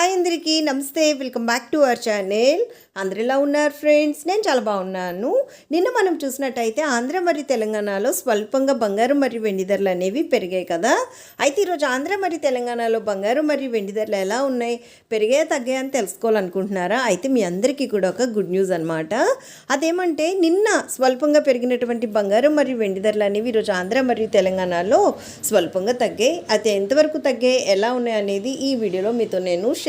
Hi అందరికీ నమస్తే. Welcome back to our channel. అందరు ఎలా ఉన్నారు ఫ్రెండ్స్? నేను చాలా బాగున్నాను. నిన్న మనం చూసినట్టయితే ఆంధ్ర మరియు తెలంగాణలో స్వల్పంగా బంగారం మరియు వెండి ధరలు అనేవి పెరిగాయి కదా. అయితే ఈరోజు ఆంధ్ర మరియు తెలంగాణలో బంగారం మరియు వెండి ధరలు ఎలా ఉన్నాయి? పెరిగాయా తగ్గాయా అని తెలుసుకోవాలనుకుంటున్నారా? అయితే మీ అందరికీ కూడా ఒక గుడ్ న్యూస్ అనమాట అదేమంటే నిన్న స్వల్పంగా పెరిగినటువంటి బంగారం మరియు వెండి ధరలు అనేవి ఈరోజు ఆంధ్ర మరియు తెలంగాణలో స్వల్పంగా తగ్గాయి. అయితే ఎంతవరకు తగ్గాయి ఎలా ఉన్నాయి అనేది ఈ వీడియోలో మీతో నేను షేర్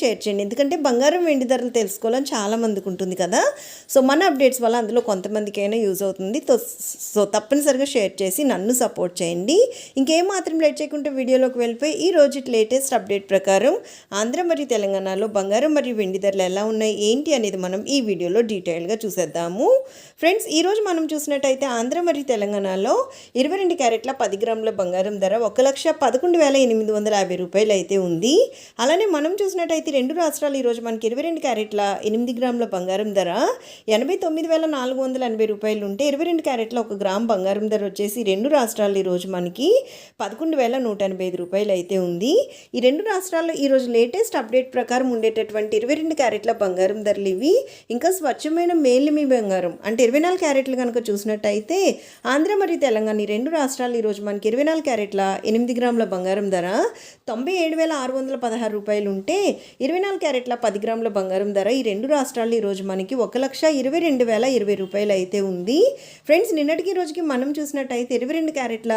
షేర్ చేయండి. ఎందుకంటే బంగారం వెండి ధరలు తెలుసుకోవాలని చాలామందికి ఉంటుంది కదా. సో మన అప్డేట్స్ వల్ల అందులో కొంతమందికైనా యూజ్ అవుతుంది. సో తప్పనిసరిగా షేర్ చేసి నన్ను సపోర్ట్ చేయండి. ఇంకేం మాత్రం లేట్ చేయకుండా వీడియోలోకి వెళ్ళిపోయి ఈ రోజు లేటెస్ట్ అప్డేట్ ప్రకారం ఆంధ్ర మరియు తెలంగాణలో బంగారం మరియు వెండి ధరలు ఎలా ఉన్నాయి ఏంటి అనేది మనం ఈ వీడియోలో డీటెయిల్గా చూసేద్దాము. ఫ్రెండ్స్ ఈరోజు మనం చూసినట్టయితే ఆంధ్ర మరియు తెలంగాణలో ఇరవై రెండు క్యారెట్ల పది గ్రాముల బంగారం ధర ఒక లక్ష పదకొండు వేల ఎనిమిది వందల యాభై రూపాయలు అయితే ఉంది. అలానే మనం చూసినట్టయితే అయితే రెండు రాష్ట్రాలు ఈరోజు మనకి ఇరవై రెండు క్యారెట్ల ఎనిమిది గ్రాముల బంగారం ధర ఎనభై తొమ్మిది వేల నాలుగు వందల ఎనభై రూపాయలు ఉంటే ఇరవై రెండు క్యారెట్ల ఒక గ్రామ్ బంగారం ధర వచ్చేసి రెండు రాష్ట్రాలు ఈరోజు మనకి పదకొండు వేల నూట ఎనభై ఐదు రూపాయలు అయితే ఉంది. ఈ రెండు రాష్ట్రాల్లో ఈరోజు లేటెస్ట్ అప్డేట్ ప్రకారం ఉండేటటువంటి ఇరవై రెండు క్యారెట్ల బంగారం ధరలు ఇవి. ఇంకా స్వచ్ఛమైన మేలిమి బంగారం అంటే ఇరవై నాలుగు క్యారెట్లు కనుక చూసినట్టయితే ఆంధ్ర మరియు తెలంగాణ ఈ రెండు రాష్ట్రాలు ఈరోజు మనకి ఇరవై నాలుగు క్యారెట్ల ఎనిమిది గ్రాముల బంగారం ధర తొంభై ఏడు వేల ఆరు వందల పదహారు రూపాయలు ఉంటే ఇరవై నాలుగు క్యారెట్ల పది గ్రాముల బంగారం ధర ఈ రెండు రాష్ట్రాలు ఈరోజు మనకి ఒక లక్ష ఇరవై రెండు వేల ఇరవై రూపాయలు అయితే ఉంది. ఫ్రెండ్స్ నిన్నటికి రోజుకి మనం చూసినట్టయితే ఇరవై రెండు క్యారెట్ల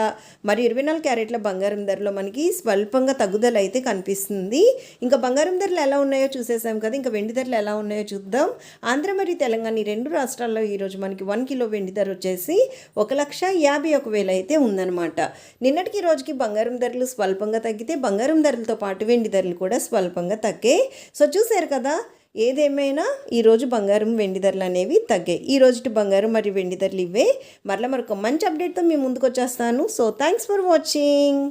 మరియు ఇరవై నాలుగు క్యారెట్ల బంగారం ధరలో మనకి స్వల్పంగా తగ్గుదల అయితే కనిపిస్తుంది. ఇంకా బంగారం ధరలు ఎలా ఉన్నాయో చూసేసాం కదా ఇంకా వెండి ధరలు ఎలా ఉన్నాయో చూద్దాం. ఆంధ్ర మరియు తెలంగాణ ఈ రెండు రాష్ట్రాల్లో ఈరోజు మనకి వన్ కిలో వెండి ధర వచ్చేసి ఒక లక్ష యాభై ఒక వేలు అయితే ఉందన్నమాట. నిన్నటికి రోజుకి బంగారం ధరలు స్వల్పంగా తగ్గితే బంగారం ధరలతో పాటు వెండి ధరలు కూడా స్వల్పంగా ఓకే. సో చూశారు కదా ఏదేమైనా ఈరోజు బంగారం వెండి ధరలు అనేవి తగ్గాయి. ఈ రోజుటి బంగారం మరియు వెండి ధరలు ఇవే. మరలా మరొక మంచి అప్డేట్తో మీ ముందుకు వచ్చేస్తాను సో థ్యాంక్స్ ఫర్ వాచింగ్